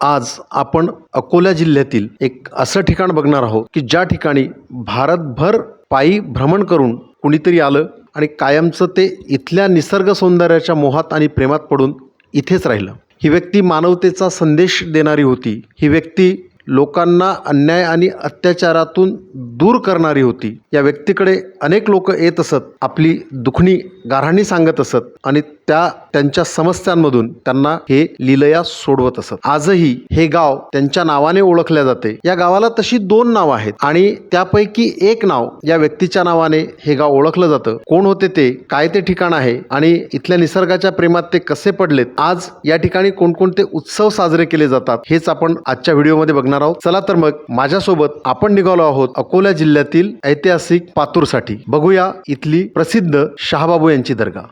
आज आपण अकोला जिल्ह्यातील एक असं ठिकाण बघणार आहोत की ज्या ठिकाणी भारतभर पायी भ्रमण करून कुणीतरी आलं आणि कायमचं ते इथल्या निसर्ग सौंदर्याच्या मोहात आणि प्रेमात पडून इथेच राहिलं. ही व्यक्ती मानवतेचा संदेश देणारी होती. ही व्यक्ती लोकांना अन्याय आणि अत्याचारातून दूर करणारी होती. या व्यक्तीकडे अनेक लोक येत असत. आपली दुखणी गाऱ्हाणी सांगत असत आणि त्या त्यांच्या समस्यांमधून त्यांना हे लिलया सोडवत असत. आजही हे गाव त्यांच्या नावाने ओळखले जाते. या गावाला तशी दोन नावं आहेत आणि त्यापैकी एक नाव या व्यक्तीच्या नावाने हे गाव ओळखलं जातं. कोण होते ते काय ते ठिकाण आहे आणि इथल्या निसर्गाच्या प्रेमात ते कसे पडलेत आज या ठिकाणी कोणकोणते उत्सव साजरे केले जातात हेच आपण आजच्या व्हिडिओमध्ये बघणार आहोत. चला तर मग माझ्यासोबत आपण निघालो आहोत अकोला जिल्ह्यातील ऐतिहासिक पातूरसाठी. बघूया इथली प्रसिद्ध शहाबाबू यांची दर्गा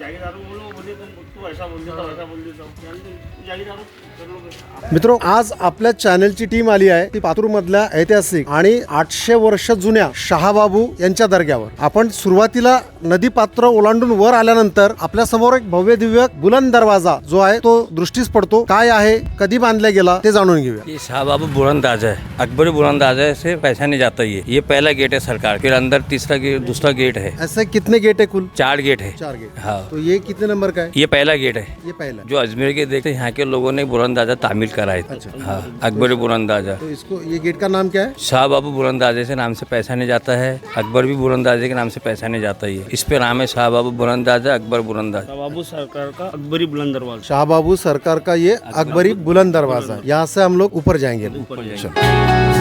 ये बोलो बोले तुम तू ऐसा बोल देता ऐसा बोल देता मित्रो आज आपल्या चॅनलची टीम आली आहे ती पातूर मधल्या ऐतिहासिक आणि आठशे वर्ष जुन्या शहाबाबू यांच्या दर्ग्यावर. आपण सुरुवातीला नदी पात्र ओलांडून वर आल्यानंतर आपल्यासमोर एक भव्य दिव्य बुलंद दरवाजा जो आहे तो दृष्टीस पडतो. काय आहे कधी बांधला गेला ते जाणून घेऊया. ये शाहबाबू बुलंदाज है. अकबरी बुलंदाज है से पैसा नहीं जाता ये. ये पहला गेट है सरकार फिर अंदर तीसरा गेट दूसरा गेट है. ऐसे कितने गेट है कुल? चार गेट है. चार गेट. हाँ। तो ये कितने नंबर का है? ये पहला गेट है. ये पहला। जो अजमेर के देखते यहाँ के लोगों ने बुरंदाजा तामिल कराए थे। अच्छा। हाँ अकबर बुलंदाजा तो इसको ये गेट का नाम क्या है? शाह बाबू बुरंदाजे से नाम से पैसा नहीं जाता है। अकबर भी बुरंदाजे के नाम से पैसा नहीं जाता है इस पे नाम है शाह बाबू बुरंदाजा अकबर बुरंदाजा बाबू सरकार का अकबरी बुलंद दरवाज़ा शाह बाबू सरकार का ये अकबरी बुलंद दरवाज़ा यहाँ से हम लोग ऊपर जाएँगे।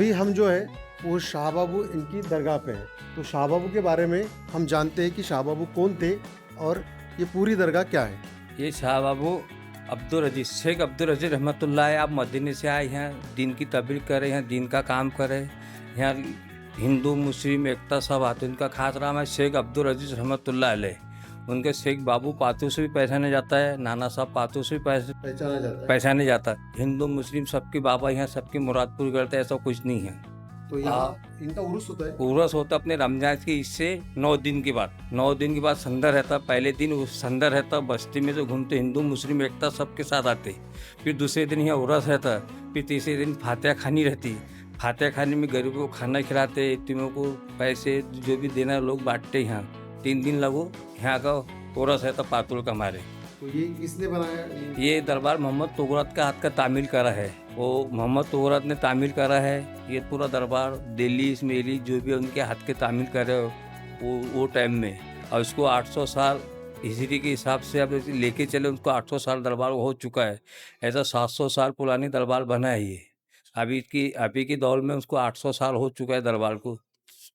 अभी हम जो है, वो शाहबाबू इनकी दरगाह पे हैं। तो शाहबाबू के बारे में हम जानते हैं कि शाहबाबू कौन थे और ये पूरी दरगाह क्या है। ये शाह बाबू अब्दुल अज़ीज़ शेख अब्दुल अज़ीज़ रहमतुल्लाह, आप मदीने से आए हैं, दिन की तबलीग करें यहाँ दिन का काम करें यहाँ हिंदू, मुस्लिम, एकता, सब आते हैं। उनका खास नाम है शेख अब्दुल अज़ीज़ अलैह। उनके शेख बाबू पातू से भी पहचाने जाता है नाना साहब पातू से भी पहचाना जाता है। नहीं जाता हिंदू मुस्लिम सबके बाबा यहाँ सबकी मुराद पूरी करते हैं ऐसा कुछ नहीं है। तो यहाँ इनका उर्स होता है? उर्स होता अपने रमज़ान के इससे नौ दिन के बाद। नौ दिन के बाद संदर रहता पहले दिन संदर रहता बस्ती में जो घूमते हिंदू मुस्लिम एकता सबके साथ आते फिर दूसरे दिन यहाँ उर्स रहता फिर तीसरे दिन फातिहा खानी रहती फातिहा खाने में गरीबों को खाना खिलाते यतीमों को पैसे जो भी देना लोग बांटते यहाँ। तीन दिन लगो। यहाँ का उर्स रहता पातुल का हमारे तो ये किसने बनाया? ये- दरबार मोहम्मद तोगरत का हाथ का तामील करा है। वो मोहम्मद तोगरत ने तामील करा है। ये पूरा दरबार दिल्ली इसमेली जो भी उनके हाथ के तामील करे वो वो टाइम में। और इसको 800 साल हिजरी के हिसाब से अब लेके चले उसको 800 साल दरबार हो चुका है। ऐसा 700 साल पुरानी दरबार बना है ये। अभी की अभी के दौर में उसको 800 साल हो चुका है दरबार को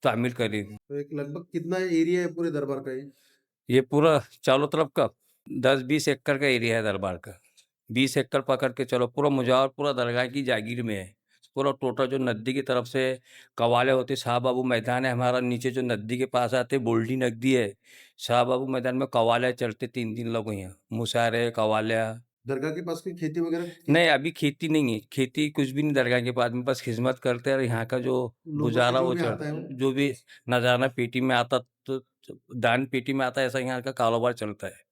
तामील करी तो एक लगभग कितना एरिया है पूरे दरबार का ये? ये पूरा चारों तरफ़ का दस बीस एकड़ का एरिया है दरबार का। बीस एकड़ पकड़ के चलो पूरा मुजावर पूरा दरगाह की जागीर में है। पूरा टोटल जो नदी की तरफ़ से कवाले होते शाह बाबू मैदान है हमारा नीचे जो नदी के पास आते बोल्डी नदी है शाह बाबू मैदान में कवाले चलते तीन दिन लोग यहाँ। मुशारे कवालिया। दरगाह के पास कोई खेती वगैरह? नहीं अभी खेती नहीं है। खेती कुछ भी नहीं दरगाह के पास में बस खिदमत करते हैं और यहाँ का जो लोगों गुजारा वो भी चल आता है वो- जो भी नज़ारा पेटी में आता तो दान पेटी में आता है ऐसा यहाँ का कारोबार चलता है।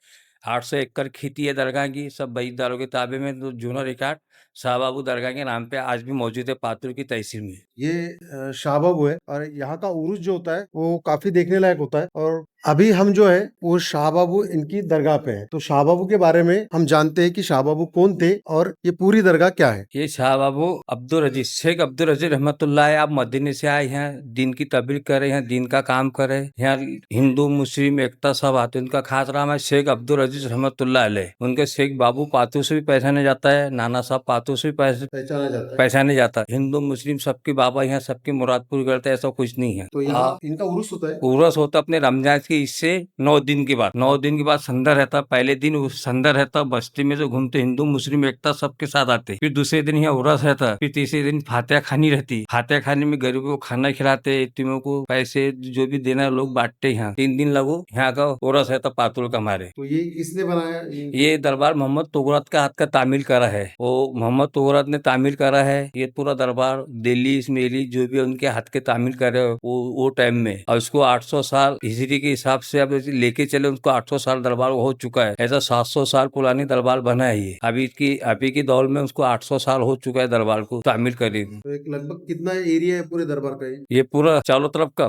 आठ सौ एकड़ खेती है दरगाह की सब बईदारों के ताबे में तो जूना रिकॉर्ड। शाह बाबू दरगाह के नाम पे आज भी मौजूद है पातुर की तहसील में। ये शाहबाबू है और यहाँ का उर्स जो होता है वो काफ़ी देखने लायक होता है और अभी हम जो है वो शाहबाबू इनकी दरगाह पे हैं। तो शाहबाबू के बारे में हम जानते हैं कि शाहबाबू कौन थे और ये पूरी दरगाह क्या है। ये शाहबाबू अब्दुल अज़ीज़ शेख अब्दुल अज़ीज़ रहमतुल्लाह आप मदीने से आए हैं दिन की तबलीग करें हैं दिन का काम करें यहाँ हिंदू मुस्लिम एकता सब आते हैं। उनका खास नाम है शेख अब्दुल अज़ीज़ अलैह। उनके शेख बाबू पातू से भी नहीं जाता है नाना साहब पातू से भी पहचाना जाता है। पैसा नहीं जाता हिंदू मुस्लिम सबके बाबा यहाँ सबकी मुराद पूरी करते हैं ऐसा कुछ नहीं है। तो यहाँ इनका उर्स होता है? उर्स होता है अपने रमज़ान के इससे नौ दिन के बाद। नौ दिन के बाद संडा रहता पहले दिन वो संडा रहता बस्ती में जो घूमते हिंदू मुस्लिम एकता सबके साथ आते फिर दूसरे दिन यहाँ उरस रहता फिर तीसरे दिन फातिहा खानी रहती फातिहा खानी में गरीबों को खाना खिलाते यतीमों को पैसे जो भी देना लोग बांटते यहाँ। तीन दिन लगो यहाँ का उरस रहता पातुल का हमारे। तो ये किसने बनाया? ये दरबार मोहम्मद तोगरत का हाथ का तामील करा है। वो मोहम्मद तोगरत ने तामील करा है। ये पूरा दरबार दिल्ली इसमेली जो भी उनके हाथ के तामील करे वो वो टाइम में। और उसको 800 साल हिजरी के हिसाब से अब लेके चले उसको 800 साल दरबार हो चुका है। ऐसा 700 साल पुरानी दरबार बना है ये। अभी की अभी के दौर में उसको 800 साल हो चुका है दरबार को तामील करे। तो लगभग कितना एरिया है पूरे दरबार का ये? ये पूरा चारों तरफ़ का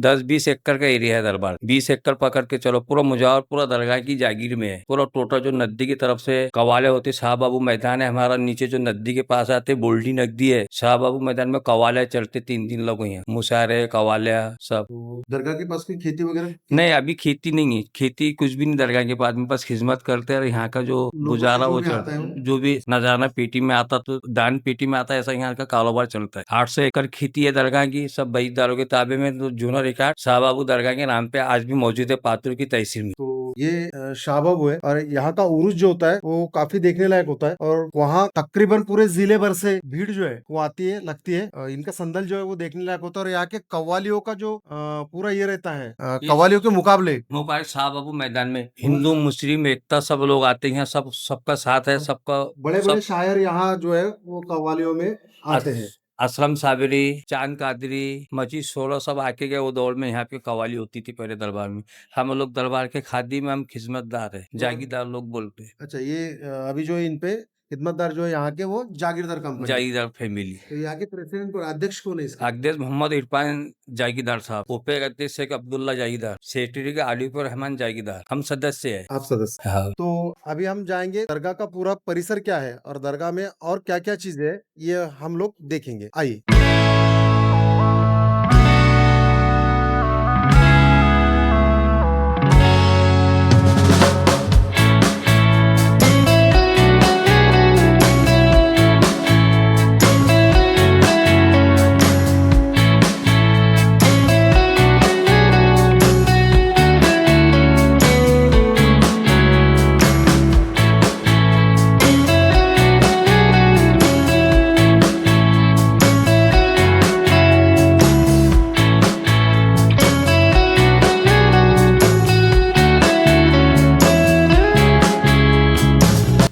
दस बीस एकड़ का एरिया है दरबार। बीस एकड़ पकड़ के चलो पूरा मुजावर पूरा दरगाह की जागीर में है। पूरा टोटल जो नदी की तरफ़ से कवाले होते शाह बाबू मैदान है हमारा नीचे जो नदी के पास आते बोल्डी नदी है शाह बाबू मैदान में कवाले चलते तीन दिन लोग यहाँ मुशारे कवालिया सब। तो दरगाह के पास कोई खेती वगैरह? नहीं अभी खेती नहीं है। खेती कुछ भी नहीं दरगाह के पास में बस खिदमत करते हैं और यहाँ का जो गुजारा वो चलता है जो भी नज़ारा पेटी में आता तो दान पेटी में आता है ऐसा यहाँ का कारोबार चलता है। आठ सौ एकड़ खेती है दरगाह की सब बईदारों के ताबे में तो जूना रिकॉर्ड शाह बाबू दरगाह के नाम पे आज भी मौजूद है पातुर की तहसील में। तो ये शाहबाबू है और यहाँ का उरुस जो होता है वो काफ़ी देखने लायक होता है और वहाँ तकरीबन पूरे ज़िले भर से भीड़ जो है वो आती है लगती है इनका संदल जो है वो देखने लायक होता है और यहाँ के कव्वालियों का जो पूरा ये रहता है कव्वालियों के मुकाबले। मोबाइल शाह बाबू मैदान में हिंदू मुस्लिम एकता सब लोग आते हैं सब सबका साथ है सबका बड़े बड़े शायर यहाँ जो है वो कव्वालियों में आते हैं। असलम साबरी चाँद कादरी मजीद सोलह सब आके गए वो दौड़ में यहाँ पे कवाली होती थी पहले दरबार में। हम लोग दरबार के खादी में हम खिदमतदार है जागीदार लोग बोलते हैं। अच्छा ये अभी जो इन पे खिदमतदार जो है यहाँ के वो जागीरदार कंपनी जागीरदार फैमिली। तो यहाँ के प्रेसिडेंट और अध्यक्ष कौन है इसका? अध्यक्ष मोहम्मद इरफान जागीरदार साहब ओपे अध्यक्ष शेख अब्दुल्ला जागीरदार सेक्रेटरी के आलिफुर रहमान जागीरदार हम सदस्य है। आप सदस्य हाँ। तो अभी हम जाएँगे दरगाह का पूरा परिसर क्या है और दरगाह में और क्या क्या चीज़ है ये हम लोग देखेंगे। आइए।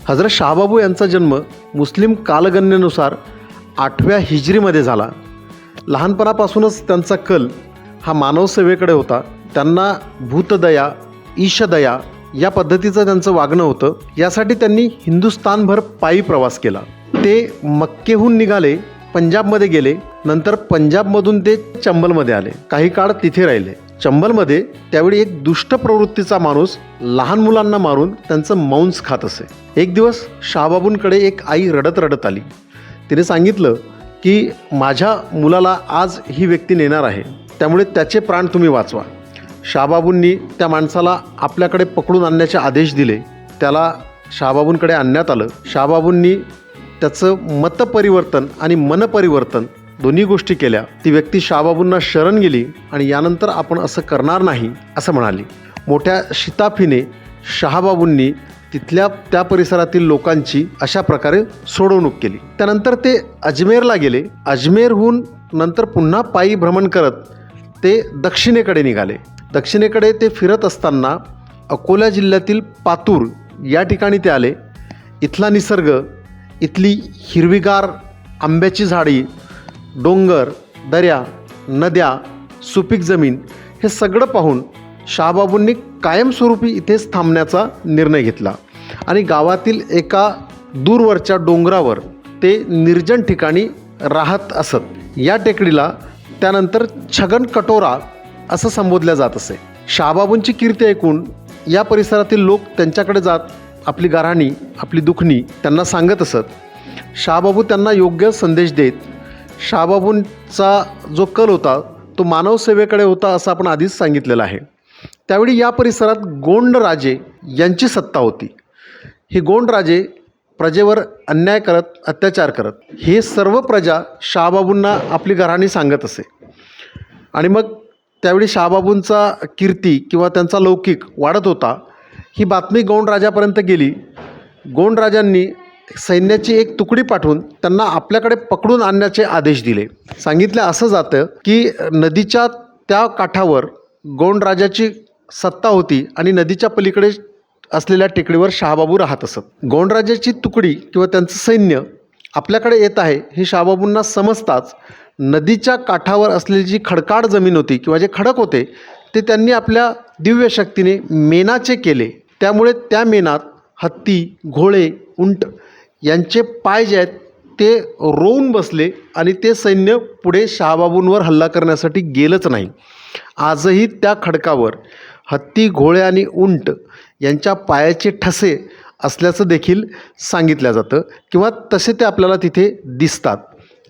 हजरत शाहबाबू यांचा जन्म मुस्लिम कालगणनेनुसार आठव्या हिजरीमध्ये झाला. लहानपणापासूनच त्यांचा कल हा मानवसेवेकडे होता. त्यांना भूतदया ईशदया या पद्धतीचं त्यांचं वागणं होतं. यासाठी त्यांनी हिंदुस्थानभर पायी प्रवास केला. ते मक्केहून निघाले पंजाबमध्ये गेले. नंतर पंजाबमधून ते चंबलमध्ये आले. काही काळ तिथे राहिले. चंबलमध्ये त्यावेळी एक दुष्ट प्रवृत्तीचा माणूस लहान मुलांना मारून त्यांचं मांस खात असे. एक दिवस शाहबाबूंकडे एक आई रडत रडत आली. तिने सांगितलं की माझ्या मुलाला आज ही व्यक्ती नेणार आहे. त्यामुळे त्याचे प्राण तुम्ही वाचवा. शाहबाबूंनी त्या माणसाला आपल्याकडे पकडून आणण्याचे आदेश दिले. त्याला शाहबाबूंकडे आणण्यात आलं. शाहबाबूंनी त्याचं मतपरिवर्तन आणि मनपरिवर्तन दोन्ही गोष्टी केल्या ती व्यक्ती शाहबाबूंना शरण गेली आणि यानंतर आपण असं करणार नाही असं म्हणाली. मोठ्या शिताफीने शहाबाबूंनी तिथल्या त्या परिसरातील लोकांची अशा प्रकारे सोडवणूक केली. त्यानंतर ते अजमेरला गेले. अजमेरहून नंतर पुन्हा पायी भ्रमण करत ते दक्षिणेकडे निघाले. दक्षिणेकडे ते फिरत असताना अकोला जिल्ह्यातील पातूर या ठिकाणी ते आले. इथला निसर्ग इथली हिरवीगार आंब्याची झाडी डोंगर दऱ्या नद्या सुपीक जमीन हे सगळं पाहून शहाबाबूंनी कायमस्वरूपी इथेच थांबण्याचा निर्णय घेतला. आणि गावातील एका दूरवरच्या डोंगरावर ते निर्जन ठिकाणी राहत असत. या टेकडीला त्यानंतर छगन कटोरा असं संबोधल्या जात असे. शहाबाबूंची कीर्ती ऐकून या परिसरातील लोक त्यांच्याकडे जात आपली गाराणी आपली दुखणी त्यांना सांगत असत. शहाबाबू त्यांना योग्य संदेश देत शहाबाबूंचा जो कल होता तो मानवसेवेकडे होता असं आपण आधीच सांगितलेलं आहे. त्यावेळी या परिसरात गोंड राजे यांची सत्ता होती. हे गोंड राजे प्रजेवर अन्याय करत अत्याचार करत हे सर्व प्रजा शहाबाबूंना आपली घराणी सांगत असे. आणि मग त्यावेळी शहाबाबूंचा कीर्ती किंवा त्यांचा लौकिक वाढत होता ही बातमी गोंडराजापर्यंत गेली. गौंडराजांनी सैन्याची एक तुकडी पाठवून त्यांना आपल्याकडे पकडून आणण्याचे आदेश दिले. सांगितलं असं जातं की नदीच्या त्या काठावर गौंडराजाची सत्ता होती आणि नदीच्या पलीकडे असलेल्या टेकडीवर शहाबाबू राहत असत. गोंडराजाची तुकडी किंवा त्यांचं सैन्य आपल्याकडे येत आहे हे शहाबाबूंना समजताच नदीच्या काठावर असलेली जी खडकाळ जमीन होती किंवा जे खडक होते ते त्यांनी आपल्या दिव्य शक्तीने मेनाचे केले. त्यामुळे त्या मेनात हत्ती घोळे उंट यांचे पाय जे आहेत ते रोवून बसले आणि ते सैन्य पुढे शहाबाबूंवर हल्ला करण्यासाठी गेलंच नाही. आजही त्या खडकावर हत्ती घोळे आणि उंट यांच्या पायाचे ठसे असल्याचं देखील सांगितलं जातं किंवा तसे ते आपल्याला तिथे दिसतात.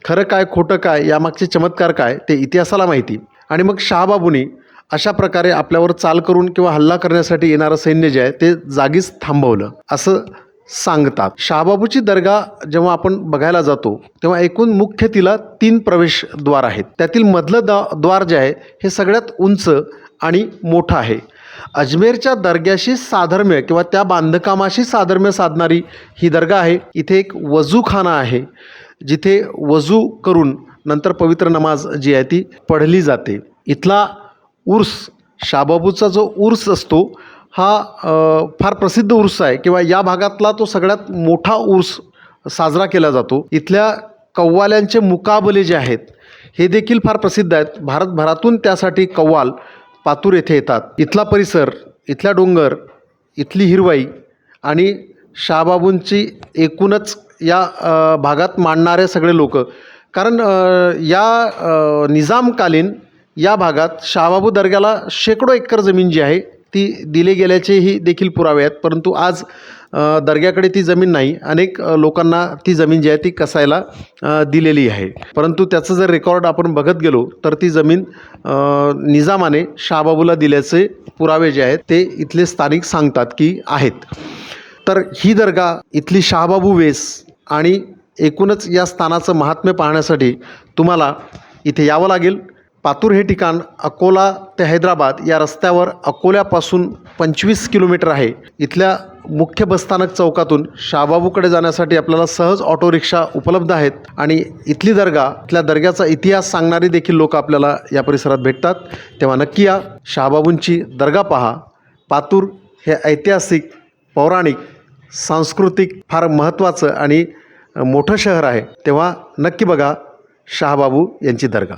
खरं काय खोटं काय यामागचे चमत्कार काय ते इतिहासाला माहिती. आणि मग शहाबाबूंनी अशा प्रकारे आपल्यावर चाल करून किंवा हल्ला करण्यासाठी येणारं सैन्य जे आहे ते जागीच थांबवलं. असं सांगतात. शहाबाबूची दर्गा जेव्हा आपण बघायला जातो तेव्हा एकूण मुख्य तिला तीन प्रवेशद्वार आहेत. त्यातील मधलं दा द्वार जे आहे हे सगळ्यात उंच आणि मोठं आहे. अजमेरच्या दर्ग्याशी साधर्म्य किंवा त्या बांधकामाशी साधर्म्य साधणारी ही दर्गा आहे. इथे एक वजूखाना आहे जिथे वजू करून नंतर पवित्र नमाज जी आहे ती पढली जाते. इथला उर्स शाबाबूचा जो उर्स असतो हा फार प्रसिद्ध उर्स आहे किंवा या भागातला तो सगळ्यात मोठा उर्स साजरा केला जातो. इथल्या कव्वाल्यांचे मुकाबले जे आहेत हे देखील फार प्रसिद्ध आहेत. भारतभरातून त्यासाठी कव्वाल पातूर येथे येतात. इथला परिसर इथल्या डोंगर इथली हिरवाई आणि शहाबाबूंची एकूणच या भागात मांडणारे सगळे लोक. कारण या निजामकालीन या भागात शहाबाबू दर्ग्याला शेकडो एकर जमीन जी आहे ती दिले गेल्याचेही देखील पुरावे आहेत. परंतु आज दर्ग्याकडे ती जमीन नाही. अनेक लोकांना ती जमीन जी आहे ती कसायला दिलेली आहे. परंतु त्याचं जर रेकॉर्ड आपण बघत गेलो तर ती जमीन निजामाने शहाबाबूला दिल्याचे पुरावे जे आहेत ते इथले स्थानिक सांगतात की आहेत. तर ही दर्गा इथली शहाबाबू वेस आणि एकूणच या स्थानाचं महात्म्य पाहण्यासाठी तुम्हाला इथे यावं लागेल. पातूर हे ठिकाण अकोला ते हैदराबाद या रस्त्यावर अकोल्यापासून पंचवीस किलोमीटर आहे. इथल्या मुख्य बसस्थानक चौकातून शहाबाबूकडे जाण्यासाठी आपल्याला सहज ऑटो रिक्षा उपलब्ध आहेत आणि इथली दर्गा इथल्या दर्ग्याचा इतिहास सांगणारी देखील लोक आपल्याला या परिसरात भेटतात. तेव्हा नक्की या शहाबाबूंची दर्गा पहा. पातूर हे ऐतिहासिक पौराणिक सांस्कृतिक फार महत्त्वाचं आणि मोठं शहर आहे. तेव्हा नक्की बघा शहाबाबू यांची दर्गा.